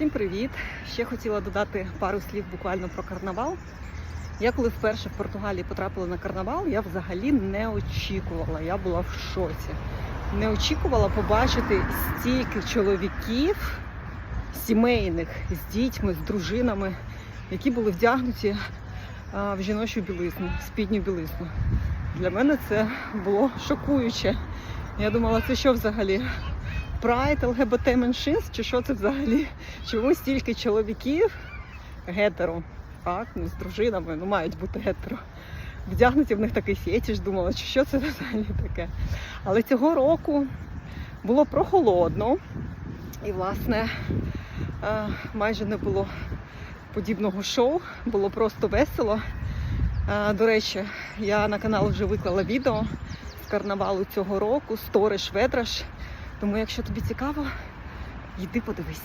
Всім привіт! Ще хотіла додати пару слів буквально про карнавал. Я коли вперше в Португалії потрапила на карнавал, я взагалі не очікувала. Я була в шоці. Не очікувала побачити стільки чоловіків сімейних з дітьми, з дружинами, які були вдягнуті в жіночу білизну, спідню білизну. Для мене це було шокуюче. Я думала, це що взагалі? Прайд ЛГБТ меншинств, чи що це взагалі? Чому стільки чоловіків гетеро, так, ну з дружинами, ну мають бути гетеро. Вдягнуті в них такий фетиш, думала, чи що це взагалі таке. Але цього року було прохолодно і, власне, е, майже не було подібного шоу, було просто весело. Е, До речі, я на канал вже виклала відео з карнавалу цього року, сториш, ведраш. Тому, якщо тобі цікаво, йди подивись.